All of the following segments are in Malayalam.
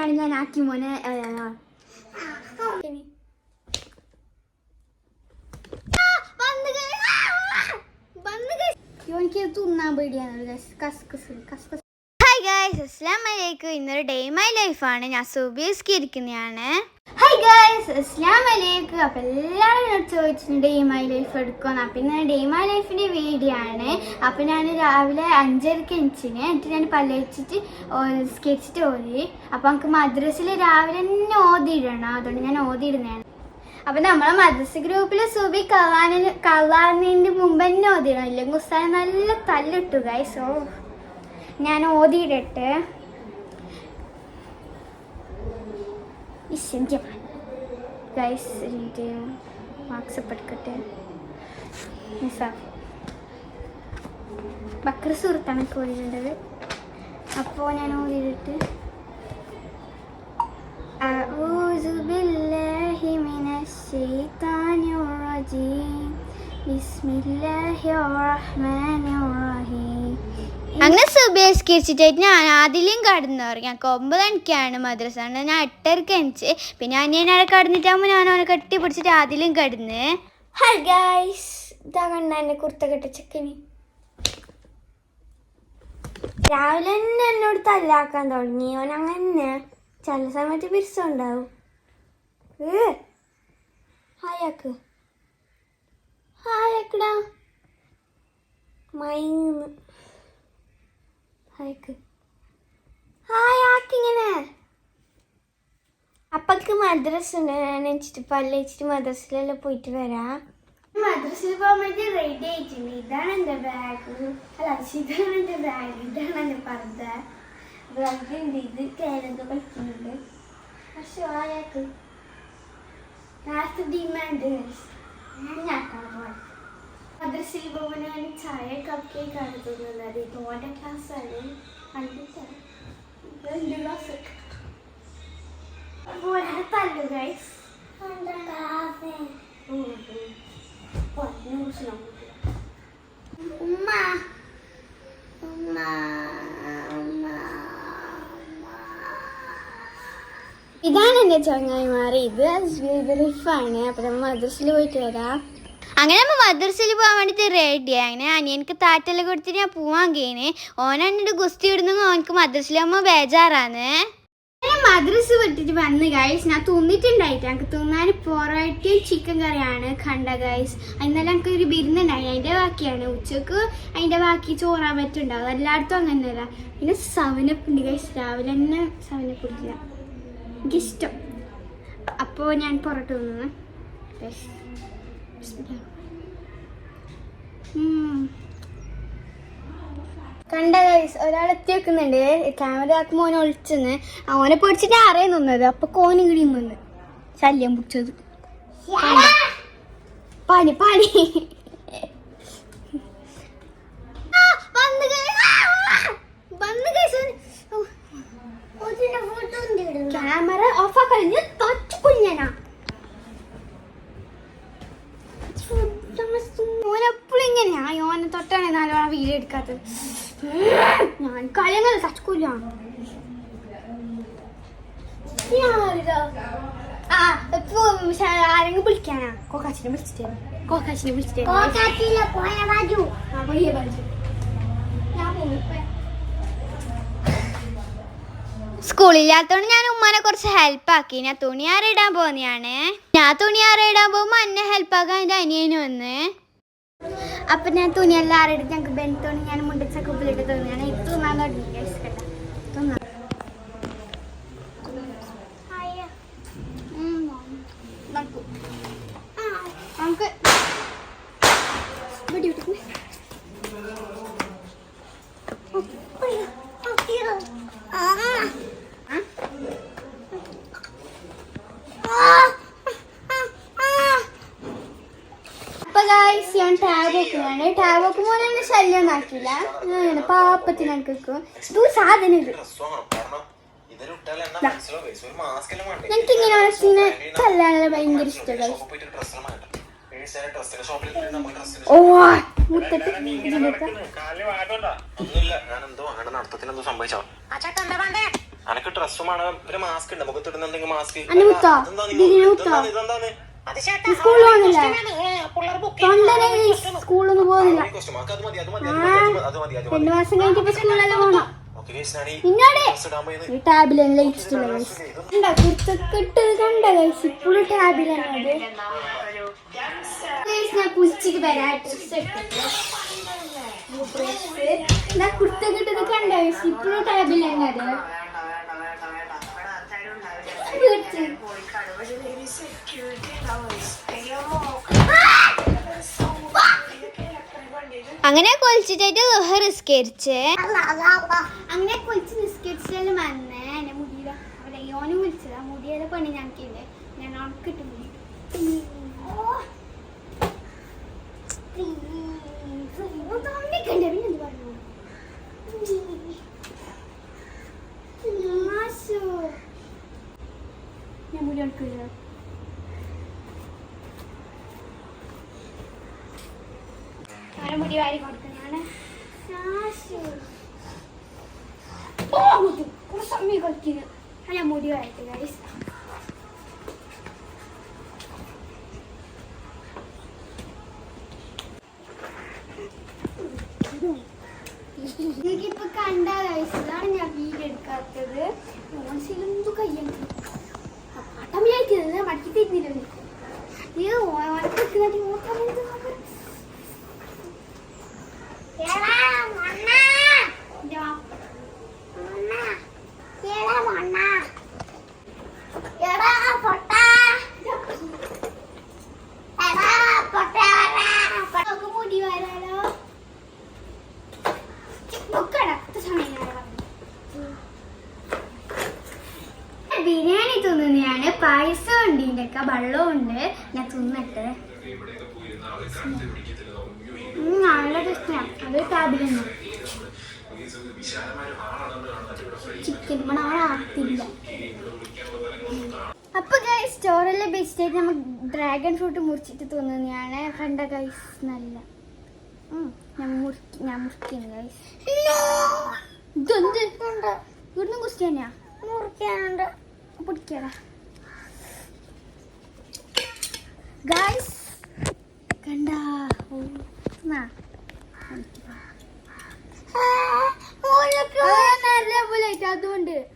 ഇപ്പോഴാണ് ഞാൻ ആക്കി മോനെ. എനിക്ക് തിന്നാൻ പേടിയാണ്. കസ്കസ് കസ്കസ് ഗായ്സ് അസ്ലാം വലൈക്കും ഇന്നൊരു ഡേ മൈ ലൈഫാണ് ഞാൻ സുബീസ്ക്ക് ഇരിക്കുന്നതാണ് ഗൈസ് അസ്ലാം വലൈക്കും അപ്പം എല്ലാവരും ചോദിച്ചിട്ടുണ്ട് ഡേ മൈ ലൈഫ് എടുക്കുമെന്ന് അപ്പം ഇന്ന് ഡേ മൈ ലൈഫിന്റെ വീഡിയോ ആണ്. അപ്പം ഞാൻ രാവിലെ അഞ്ചരക്ക് എണിച്ചിന്. എന്നിട്ട് ഞാൻ പല്ലടിച്ചിട്ട് സ്കെച്ചിട്ട് ഓതി അപ്പം നമുക്ക് മദ്രസിൽ രാവിലെ തന്നെ ഓതിയിടണം അതുകൊണ്ട് ഞാൻ ഓതിയിടുന്നതാണ് അപ്പം നമ്മളെ മദ്രസ ഗ്രൂപ്പിൽ സുബി കവാനിന് കവാനിന്റെ മുമ്പ് തന്നെ ഓതിയിടണം ഇല്ലെങ്കിൽ ഉസ്താദ് നല്ല തല്ലിട്ടു ഗൈസ് ഓ. ഞാൻ ഓതിയിടട്ടെ ഗൈസ് വാട്സപ്പ് എടുക്കട്ടെ നിസാഫ് ബക്ര സുഹൃത്താണ് എനിക്ക് ഓടിയിടേണ്ടത് അപ്പോൾ ഞാൻ ഓതിയിട്ട് أعوذ بالله من الشيطان الرجيم بسم الله الرحمن الرحيم അങ്ങനെ സുബേസ്കരിച്ചിട്ടായിട്ട് ഞാൻ ആദ്യം കടന്നു പറയും ഞങ്ങൾക്ക് ഒമ്പത് മണിക്കാണ് മദ്രസ. ഞാൻ എട്ടരക്ക് എണിച്ച് പിന്നെ അനിയനവിടെ കടന്നിട്ടാകുമ്പോൾ ഞാൻ അവനെ കെട്ടി പിടിച്ചിട്ട് ആദ്യം കടന്ന്. എന്നെ കുർത്ത കെട്ട ചെക്കന് രാവിലെ തന്നെ എന്നോട് തല്ലാക്കാൻ തുടങ്ങി. ഓൻ അങ്ങനെ ചില സമയത്ത് പിരിച്ചുണ്ടാവും ഹായാക്ക് ഹായാക്കടാ മയങ്ങുന്നു. ഹായ്ക്ക് ഹായാക്കിങ്ങനെ അപ്പക്ക് മദ്രസ ഉണ്ട്. പല്ലിച്ചിട്ട് മദ്രസയിലെല്ലാം പോയിട്ട് വരാം. മദ്രസയിൽ പോകാൻ റെഡി ആയിട്ടുണ്ട്. ഇതാണ് എന്റെ ബാഗ് അല്ല ഇതാണ് എന്റെ ബാഗ് ഇതാണ് എന്റെ പർദ്ദ. ബാഗുണ്ട് ഇത് കേരളത്തിൽ കളിക്കുന്നുണ്ട് പക്ഷെ ആയാക്ക് ലാസ്റ്റ് ഡിമാൻഡ് ഞാൻ ഞാൻ പോകുമ്പോൾ ഞാൻ ചായ കപ്പ് കേക്ക് ആണ് തോന്നുന്നത്. ഇത് ഓന്റെ ക്ലാസ് തല്ലു ഗൈസ് ഉമ്മ ഉമ്മ ഇതാണ് എന്റെ ചങ്ങായിമാർ ഇത് റിഫാണ് അപ്പം നമ്മൾ മദ്രസിൽ പോയിട്ട് വരാം. അങ്ങനെ നമ്മൾ മദ്രസയിൽ പോകാൻ വേണ്ടിയിട്ട് റെഡിയായി അങ്ങനെ അനിയനക്ക് താറ്റെല്ലാം കൊടുത്തിട്ട് ഞാൻ പോവാൻ കഴിഞ്ഞ് ഓനാണ്ട് ഗുസ്തി ഇടുന്നെങ്കിൽ ഓനക്ക് മദ്രസയിലാകുമ്പോൾ ബേജാറാണ്. മദ്രസ വിട്ടിട്ട് വന്ന് ഗൈസ് ഞാൻ തിന്നിട്ടുണ്ടായിട്ട് എനിക്ക് തിന്നാൻ പൊറോട്ടയും ചിക്കൻ കറിയാണ് കണ്ട ഗൈസ് ഇന്നലെ എനിക്ക് ഒരു ബിരുന്നുണ്ടായി അതിന്റെ ബാക്കിയാണ്. ഉച്ചയ്ക്ക് അതിന്റെ ബാക്കി ചോറാൻ പറ്റുണ്ടാവും എല്ലായിടത്തും അങ്ങനെയല്ല. പിന്നെ സവനപ്പ് ഉണ്ട് ഗൈസ് രാവിലെ തന്നെ സവനപ്പ് എനിക്കിഷ്ടം. അപ്പോൾ ഞാൻ പൊറോട്ട തിന്നു ഗൈസ് കണ്ട ഗൈസ് ഒരാൾ എത്തി വെക്കുന്നുണ്ട്. ക്യാമറ ആക്കുമ്പോൾ മോനെ ഒളിച്ചെന്ന്. അവനെ പൊടിച്ചിട്ട് ആറേ നിന്നത്? അപ്പൊ കോന് കിടി നിന്ന്. ശല്യം പിടിച്ചത്. പണി പണി. ക്യാമറ ഓഫ് കഴിഞ്ഞ് തൊച്ചു കുഞ്ഞനാ. വീഡിയോ എടുക്കാത്തത്. ഞാൻ കളിയങ്ങൾ ഇപ്പൊ ആരെങ്കിലും വിളിക്കാനാ? കോക്കാച്ചിനെ വിളിച്ചിട്ട്. കോക്കാച്ചിനെ വിളിച്ചിട്ട്. ആ, പോയി ബാജു. ഞാൻ ഇപ്പൊ. സ്കൂളില്ലാത്തോണ്ട് ഞാൻ ഉമ്മനെ കുറച്ച് ഹെൽപ്പ് ആക്കി. ഞാൻ തുണി ആറിടാൻ പോകുന്നതാണ് ഞാൻ തുണി ആറിടാൻ പോകുമ്പോ എന്നെ ഹെൽപ്പ് ആക്കാൻ എന്റെ അനിയന് വന്ന്. അപ്പൊ ഞാൻ തുണിയെല്ലാം ആരെടുത്ത് ഞങ്ങൾക്ക് ബെൻത്തോണി ഞാൻ മുണ്ടിച്ചൊക്കെ കുപ്പിലിട്ട് തോന്നിയാണ് ഇത് തിന്നാൻ തുടങ്ങി കേട്ടോ. തിന്നാം. നമുക്ക് വെടി വെട്ടിക്കുന്നേ. ആ. അപ്പൊ ഗൈസ് ഞാൻ ടാബ് വെക്കുകയാണ് ടാബ് വെക്കുമ്പോൾ എന്നെ ശല്യം ആക്കില്ല ഞാൻ പാപ്പത്തിന് വെക്കും ഇത് സാധനം ഇത്. എനിക്ക് ഇങ്ങനെ കല്യാണം ഭയങ്കര ഇഷ്ടമാണ് ഓ മുത്തട്ട് ഇതിലൊക്കെ ഒന്നുമില്ല. ഞാൻ എന്തോ അങ്ങനെ നടത്തത്തിന് എന്തോ സംഭവിച്ചോ അനക്ക് ഡ്രസ്സുമാണ് ഒരു പിന്നെ മാസ്ക് ഉണ്ട്. മുഖത്തിടുന്ന എന്തെങ്കിലും മാസ്ക് അന്നെ മുത്തോ? ഇതിന് മുത്തോ? ഇതെന്താണ്? സ്കൂളിൽ പോകുന്നില്ല. സ്കൂളൊന്നും പോകുന്നില്ല. അത് അത് അത് അത് അത് രണ്ടു മാസം കഴിഞ്ഞിട്ട് സ്കൂളിലെല്ലാം പോകണം ഓക്കെ ഗൈസ് ഞാൻ ഈ പിന്നോടെ. ഡ്രസ് ഇടാൻ പോയത് ഈ ടാബിലെല്ലാം ഇഷ്ടമുള്ള ഗൈസ് കണ്ട കുർത്തക്കെട്ട് കണ്ട ഗൈസ് ഇപ്പോഴും ടാബിലാണ് ഗൈസ് അങ്ങനെ കൊലിച്ചിട്ടായിട്ട് നിസ്കരിച്ച്. അങ്ങനെ കുളിച്ച് നിസ്കരിച്ചാലും വന്നേ എന്നെ മുടിയില അവിടെ യോന് വിളിച്ചതാ. മുടിയുടെ പണി ഞങ്ങൾക്കില്ലേ. ഞാൻ ഉണക്കിട്ട് മുടി. പറഞ്ഞു? ഞാൻ മുടി വാരി കൊടുക്കുന്നതാണ്. കുറച്ച് സമയം കളിക്കുന്നു ഞാൻ മുടി വാരട്ടെ ഗൈസ് നിങ്ങൾക്കിപ്പോ കണ്ട കഴിച്ചതാണ് ഞാൻ വീട് എടുക്കാത്തത് ഓൺസിലെന്തു കയ്യാണ് 기다려, 막 기대기를. 이거 완전 기다리고 못하는 듯. പായസം ഉണ്ട് ഇതിന്റെ ഒക്കെ വെള്ളവും ഉണ്ട് ഞാൻ തിന്നട്ടെ. നല്ല ടേസ്റ്റാണ് അത് അപ്പൊ ഗൈസ് സ്റ്റോറിലെ ബെസ്റ്റ് നമ്മൾ ഡ്രാഗൺ ഫ്രൂട്ട് മുറിച്ചിട്ട് തോന്നുന്നതാണ് കണ്ട ഗൈസ് നല്ല. ഞാൻ മുറിക്കി ഞാൻ മുറിക്കുന്നു ഗൈസ് ഇതെന്ത്? ഇവിടുന്ന് കുറിച്ചാ മുറിക്കാനുണ്ട് പിടിക്കടാ. ഗൈസ് കണ്ട അതുകൊണ്ട്.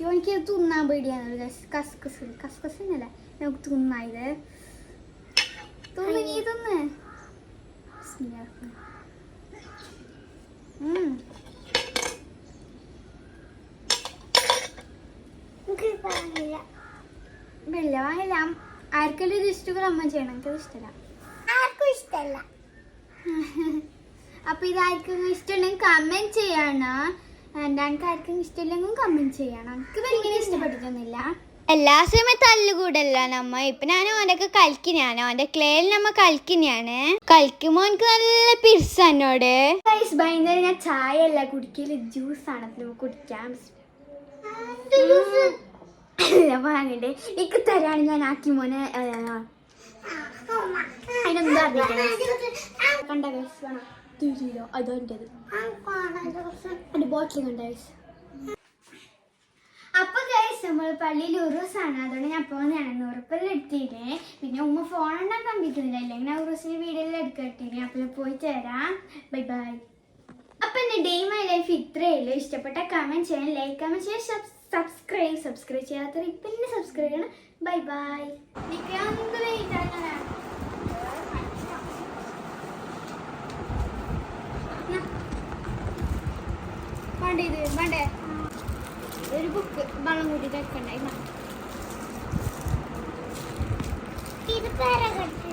എനിക്ക് തിന്നാൻ പേടിയാണ്. ഗൈസ് കസ്കസ് കസ്കസ് എന്നല്ല നമുക്ക് തിന്നായത്. തിന്ന് നീ തിന്ന്. ഉം. വെള്ള വാങ്ങില്ല. ആർക്കെല്ലാം ഇത് ഇഷ്ടമുള്ള അമ്മ ചെയ്യണം. എനിക്കത് ഇഷ്ടമല്ല ആർക്കും ഇഷ്ടമല്ല അപ്പൊ ഇത് ആർക്കും ഇഷ്ടമുണ്ടെങ്കിൽ കമന്റ് ചെയ്യണം. എനിക്ക് ആർക്കും ഇഷ്ടമില്ലെങ്കിൽ കമന്റ് ചെയ്യണം. എനിക്ക് വലിയ ഇഷ്ടപ്പെട്ടിട്ടൊന്നുമില്ല. എല്ലാ സമയം തല്ലുകൂടല്ല നമ്മ. ഇപ്പൊ ഞാൻ ഓനൊക്കെ കളിക്കുന്നതാണ് ഓന്റെ ക്ലേയിൽ നമ്മ കളിക്കുന്നതാണ് കളിക്കുമ്പോ എനിക്ക് നല്ല പിരിസ് എന്നോട് ഭയങ്കര വൈകുന്നേരം ഞാൻ ചായ അല്ല കുടിക്കൽ ജ്യൂസാണ് അപ്പൊ കുടിക്കാം വാങ്ങണ്ടേ എനിക്ക് തരാണ് ഞാൻ ആക്കി മോനെ കണ്ട വേണം. കണ്ട അപ്പൊ ഗൈസ് നമ്മൾ പള്ളിയിൽ ഉറൂസാണ് അതുകൊണ്ട് ഞാൻ പോകുന്നതാണ് ഉറപ്പല്ല എടുത്തിട്ട് പിന്നെ ഉമ്മ ഫോൺ ഉണ്ടാൻ തമ്പിക്കുന്നില്ല അല്ലെങ്കിൽ ഞാൻ ഉറൂസിന് വീഡിയോയിൽ എടുക്കട്ടിനെ. അപ്പോൾ പോയി തരാം. ബൈ ബൈ അപ്പൊ എന്റെ ഡേ മൈ ലൈഫ് ഇത്രയേ ഉള്ളൂ. ഇഷ്ടപ്പെട്ട കമന്റ് ചെയ്യാൻ ലൈക്ക് കമന്റ് ചെയ്യാൻ സബ്സ്ക്രൈബ് സബ്സ്ക്രൈബ് ചെയ്യാത്തവർ ഇപ്പൊ തന്നെ സബ്സ്ക്രൈബ് ചെയ്യണം. ബൈ ബൈ വേണ്ടേ ഇത് വേണ്ടേ ഒരു ബുക്ക് വെള്ളം കൂടി വെക്കണ്ടേ ഇത് പേരകട്ട്